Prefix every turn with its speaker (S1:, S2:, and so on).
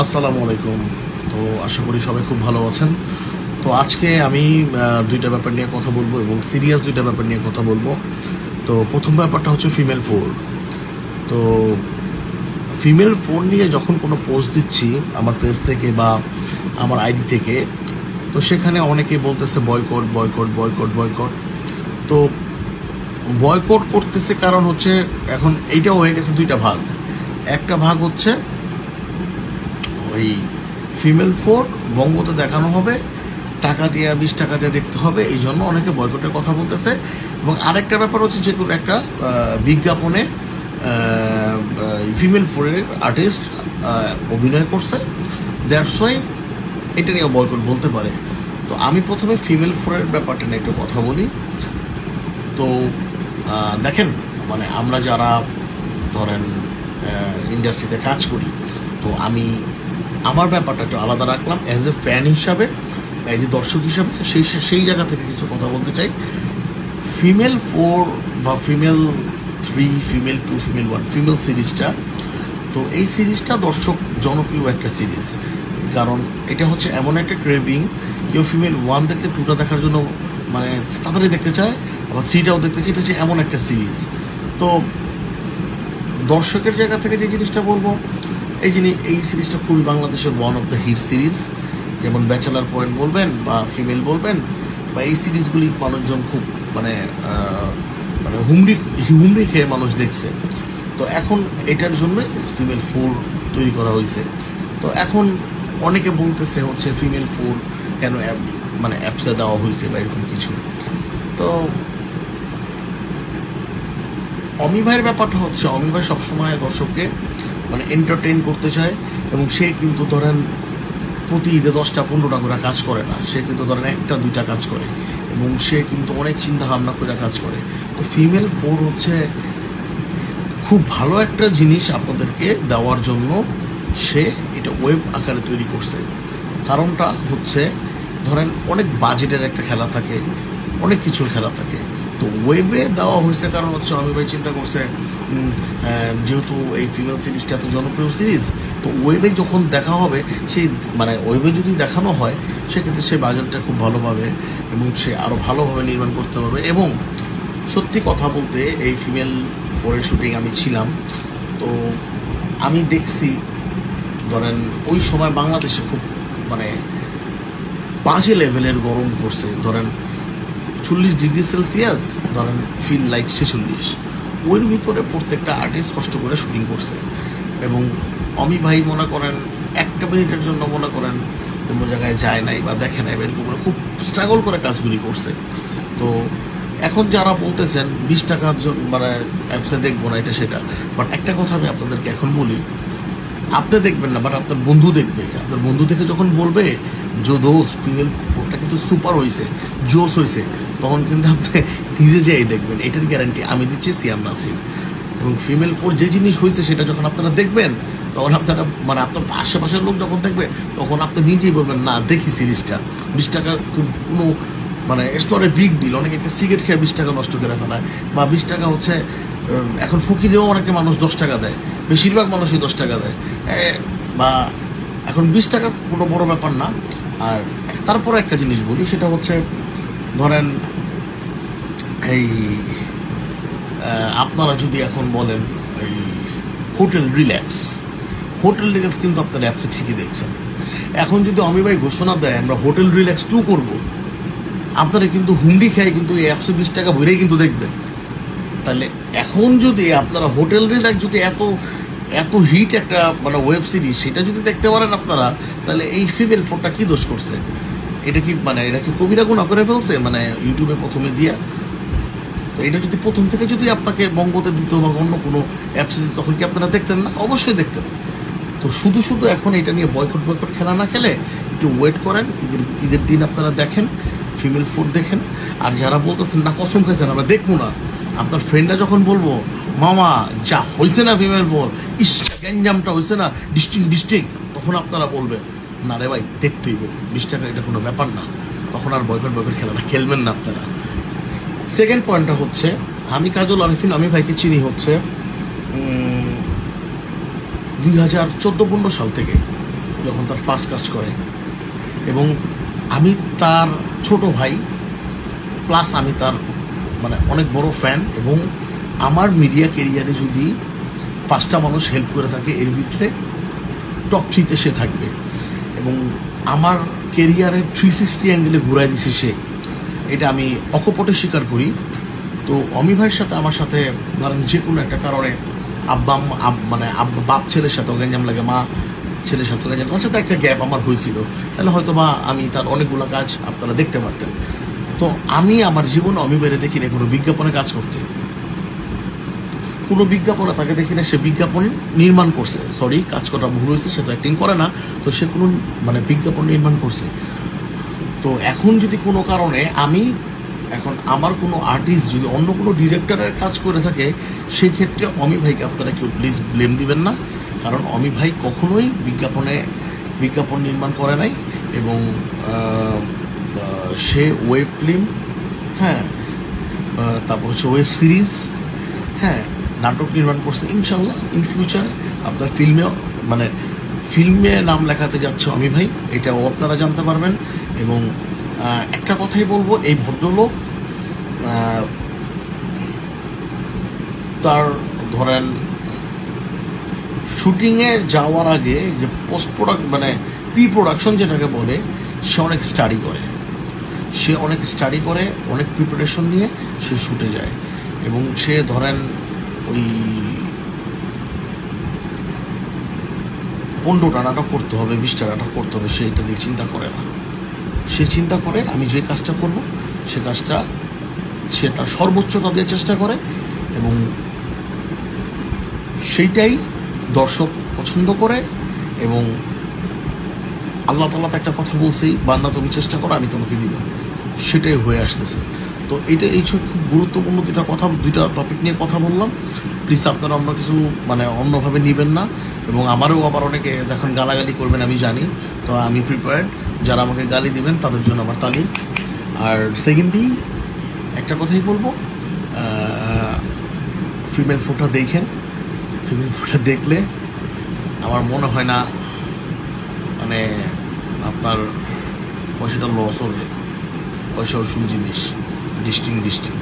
S1: আসসালামু আলাইকুম। তো আশা করি সবাই খুব ভালো আছেন। তো আজকে আমি দুইটা ব্যাপার নিয়ে কথা বলব এবং সিরিয়াস দুইটা ব্যাপার নিয়ে কথা বলব। তো প্রথম ব্যাপারটা হচ্ছে ফিমেল ফোর। তো ফিমেল ফোন নিয়ে যখন কোনো পোস্ট দিচ্ছি আমার পেজ থেকে বা আমার আইডি থেকে, তো সেখানে অনেকে বলতেছে বয়কট বয়কট বয়কট বয়কট। তো বয়কট করতেছে কারণ হচ্ছে এখন এইটা হয়ে গেছে দুইটা ভাগ। একটা ভাগ হচ্ছে ওই ফিমেল ফোর বঙ্গতে দেখানো হবে, টাকা দিয়ে, বিশ টাকা দিয়ে দেখতে হবে, এই জন্য অনেকে বয়কটের কথা বলতেছে। এবং আরেকটা ব্যাপার হচ্ছে যে কোনো একটা বিজ্ঞাপনে ফিমেল ফোরের আর্টিস্ট অভিনয় করছে। দ্যাটস ওয়াই এটা নিয়ে বয়কট বলতে পারে। তো আমি প্রথমে ফিমেল ফোরের ব্যাপারটা নিয়ে একটু কথা বলি। তো দেখেন মানে আমরা যারা ধরেন ইন্ডাস্ট্রিতে কাজ করি, তো আমি আমার ব্যাপারটা একটু আলাদা রাখলাম অ্যাজ এ ফ্যান হিসাবে অ্যাজ এ দর্শক হিসাবে, সেই সেই জায়গা থেকে কিছু কথা বলতে চাই। ফিমেল ফোর বা female three female two female one female সিরিজটা তো এই সিরিজটা দর্শক জনপ্রিয় একটা সিরিজ কারণ এটা হচ্ছে এমন একটা ক্রেভিং কেউ ফিমেল ওয়ান দেখতে টুটা দেখার জন্য মানে তাড়াতাড়ি দেখতে চায়, আবার থ্রিটাও দেখতে চায়, এটা হচ্ছে এমন একটা সিরিজ তো দর্শকের জায়গা থেকে যে জিনিসটা বলব এই জিনিস এই সিরিজটা খুবই বাংলাদেশের one of the hit series যেমন ব্যাচেলার পয়েন্ট বলবেন বা ফিমেল বলবেন, বা এই সিরিজগুলি মানুষজন খুব মানে মানে হুমড়ি হুমড়ি খেয়ে মানুষ দেখছে। তো এখন এটার জন্য ফিমেল ফোর তৈরি করা হয়েছে। তো এখন অনেকে বলতেছে হচ্ছে ফিমেল ফোর কেন অ্যাপ মানে অ্যাপসে দেওয়া হয়েছে বা এরকম কিছু। তো অমি ভাইয়ের ব্যাপারটা হচ্ছে অমি ভাই সবসময় দর্শককে মানে এন্টারটেইন করতে চায় এবং সে কিন্তু ধরেন প্রতি ঈদে দশটা, পনেরোটা করে কাজ করে না। সে কিন্তু ধরেন একটা, দুইটা কাজ করে এবং সে কিন্তু অনেক চিন্তা ভাবনা করে কাজ করে। তো ফিমেল ফোর হচ্ছে খুব ভালো একটা জিনিস আপনাদেরকে দেওয়ার জন্য সে এটা ওয়েব আকারে তৈরি করছে। কারণটা হচ্ছে ধরেন অনেক বাজেটের একটা খেলা থাকে, অনেক কিছুর খেলা থাকে। তো ওয়েবে দেওয়া হয়েছে, কারণ হচ্ছে আমি ভাই চিন্তা করছে যেহেতু এই ফিমেল সিরিজটা এত জনপ্রিয় সিরিজ তো ওয়েবে যখন দেখা হবে, সেই মানে ওয়েবে যদি দেখানো হয়, সেক্ষেত্রে সে বাজেটটা খুব ভালোভাবে এবং সে আরও ভালোভাবে নির্মাণ করতে পারবে। এবং সত্যি কথা বলতে, এই ফিমেল ফোরের শুটিং আমি ছিলাম, তো আমি দেখছি, ধরেন, ওই সময় বাংলাদেশে খুব মানে বাজে লেভেলের গরম পড়ছে। ধরেন চল্লিশ ডিগ্রি সেলসিয়াস, ধরেন ফিল লাইক ছেচল্লিশ। ওর ভিতরে প্রত্যেকটা আর্টিস্ট কষ্ট করে শুটিং করছে। এবং অমি ভাই মনে করেন, একটা মিনিটের জন্য মনে করেন কোনো জায়গায় যায় নাই বা দেখে নাই এরকম খুব স্ট্রাগল করে কাজগুলি করছে। তো এখন যারা বলতেছেন, বিশ টাকার জন্য মানে অ্যাপসে দেখব না এটা সেটা। বাট একটা কথা আমি আপনাদেরকে এখন বলি, আপনি দেখবেন না বাট আপনার বন্ধু দেখবে। আপনার বন্ধু থেকে যখন বলবে যে দোষ ফিমেল ফোনটা কিন্তু সুপার হয়েছে জোস হয়েছে তখন কিন্তু আপনি নিজে যেয়ে দেখবেন, এটার গ্যারান্টি আমি দিচ্ছি সিয়াম নাসির এবং ফিমেল ফোর যে জিনিস হয়েছে, সেটা যখন আপনারা দেখবেন, তখন আপনারা মানে আপনার আশেপাশের লোক যখন দেখবে, তখন আপনি নিজেই বলবেন, না, দেখি সিরিজটা। বিশ টাকা খুব কোনো মানে স্তরে বিগ ডিল অনেকে একটা সিগারেট খেয়ে বিশ টাকা নষ্ট করে ফেলায়। বা বিশ টাকা হচ্ছে এখন ফকিরেও অনেকে মানুষ দশ টাকা দেয়। বেশিরভাগ মানুষই দশ টাকা দেয়। বা এখন বিশ টাকা কোনো বড় ব্যাপার না। আর তারপরে একটা জিনিস বলি, সেটা হচ্ছে ধরেন, এই আপনারা যদি এখন বলেন, এই, হোটেল রিল্যাক্স হোটেল রিল্যাক্স কিন্তু আপনার অ্যাপসে ঠিকই দেখছেন। এখন যদি অমি ভাই ঘোষণা দেয়, আমরা হোটেল রিল্যাক্স টু করব, আপনারা কিন্তু হুন্ডি খেয়ে কিন্তু এই একশো বিশ টাকা ভরেই কিন্তু দেখবেন। তাহলে এখন যদি আপনারা হোটেল রিল্যাক্স যদি এত এত হিট একটা মানে ওয়েব সিরিজ সেটা যদি দেখতে পারেন আপনারা, তাহলে এই ফিমেল ফোনটা কি দোষ করছে? এটা কি মানে এটা কি কবিরা গুণা করে ফেলছে? মানে ইউটিউবে প্রথমে দিয়া? তো এটা যদি প্রথম থেকে যদি আপনাকে বঙ্গতে দিত বা অন্য কোনো অ্যাপসে দিত, তখন কি আপনারা দেখতেন না? অবশ্যই দেখতেন। তো শুধু শুধু এখন এটা নিয়ে বয়কট বয়কট খেলা না খেলে একটু ওয়েট করেন, ঈদের ঈদের দিন আপনারা দেখেন ফিমেল ফুড দেখেন। আর যারা বলতেছেন, না, কসম খাইছেন, আমরা দেখব না। আপনার ফ্রেন্ডরা যখন বলব, মামা, যা হয়েছে না ফিমেল ফোর ইস, গ্যাঞ্জামটা হয়েছে না ডিস্ট্রিক্ট ডিস্ট্রিক্ট তখন আপনারা বলবেন না রে ভাই, দেখতেই বিশ টাকা এটা কোনো ব্যাপার না। তখন আর বয়কট বয়কট খেলাটা খেলবেন না আপনারা। সেকেন্ড পয়েন্টটা হচ্ছে, আমি কাজল, আরিফিন, আমি ভাইকে চিনি হচ্ছে দুই হাজার চোদ্দ পনেরো সাল থেকে, যখন তার ফার্স্ট কাজ করে। এবং আমি তার ছোট ভাই প্লাস আমি তার মানে অনেক বড় ফ্যান এবং আমার মিডিয়া কেরিয়ারে যদি পাঁচটা মানুষ হেল্প করে থাকে, এর ভিতরে টপ থ্রিতে সে থাকবে। এবং আমার কেরিয়ারের থ্রি সিক্সটি অ্যাঙ্গেলে ঘুরাই দিছে সে। এটা আমি অকপটে স্বীকার করি। তো অমি ভাইয়ের সাথে আমার সাথে, ধরেন যে কোনো একটা কারণে আব্বা আব- মানে আব্বা, বাপ ছেলের সাথে গেঞ্জাম লাগে, মা ছেলের সাথে গেঞ্জাম তার সাথে একটা গ্যাপ আমার হয়েছিল। তাহলে হয়তো বা আমি তার অনেকগুলো কাজ আপনারা দেখতে পারতেন। তো আমি আমার জীবনে অমি ভাইরে দেখি না কোনো বিজ্ঞাপনে কাজ করতে। কোনো বিজ্ঞাপনে তাকে দেখি না সে বিজ্ঞাপন নির্মাণ করছে। সরি কাজ করা ভুল হয়েছে, সে তো অ্যাক্টিং করে না, তো সে কোনো মানে বিজ্ঞাপন নির্মাণ করছে। তো এখন যদি কোনো কারণে আমি, এখন আমার কোনো আর্টিস্ট যদি অন্য কোনো ডিরেক্টরের কাজ করে থাকে সেই ক্ষেত্রে অমি ভাইকে আপনারা কেউ প্লিজ ব্লেম দিবেন না, কারণ অমি ভাই কখনোই বিজ্ঞাপনে, বিজ্ঞাপন নির্মাণ করে নাই এবং সে ওয়েব ফিল্ম হ্যাঁ তারপর হচ্ছে ওয়েব সিরিজ হ্যাঁ নাটক নির্মাণ করছে ইনশাল্লাহ ইন ফিউচার আপনার ফিল্মেও মানে ফিল্মে নাম লেখাতে যাচ্ছে অমি ভাই, এটাও আপনারা জানতে পারবেন। এবং একটা কথাই বলব, এই ভদ্রলোক তার ধরেন, শুটিংয়ে যাওয়ার আগে যে পোস্ট প্রোডাক্ট মানে প্রি প্রোডাকশন যেটাকে বলে, সে অনেক স্টাডি করে। সে অনেক স্টাডি করে, অনেক প্রিপারেশন নিয়ে সে শুটে যায়। এবং সে ধরেন ওই পনেরোটা নাটক করতে হবে বিশটা নাটক করতে হবে, সে এটা দিয়ে চিন্তা করে না। সে চিন্তা করে, আমি যে কাজটা করব, সে কাজটা সে তার সর্বোচ্চটা দিয়ে চেষ্টা করে এবং সেইটাই দর্শক পছন্দ করে এবং আল্লাহ তালা তো একটা কথা বলছেই, বান্দা তুমি চেষ্টা করো, আমি তোমাকে দিব। সেটাই হয়ে আসতেছে। তো এটা এই ছোট খুব গুরুত্বপূর্ণ দুটা কথা, দুইটা টপিক নিয়ে কথা বললাম। প্লিজ আপনারা অন্য কিছু মানে অন্যভাবে নেবেন না। এবং আমারও আবার অনেকে দেখেন গালাগালি করবেন, আমি জানি। তো আমি প্রিপেয়ার্ড যারা আমাকে গালি দিবেন, তাদের জন্য আমার তালিম। আর সেকেন্ডলি একটা কথাই বলব ফিমেল ফুটটা দেখেন। ফিমেল ফুটটা দেখলে আমার মনে হয় না মানে আপনার পয়সাটা লস হবে। পয়সা ওষুধ জিনিস। ডিস্টিং ডিস্টিং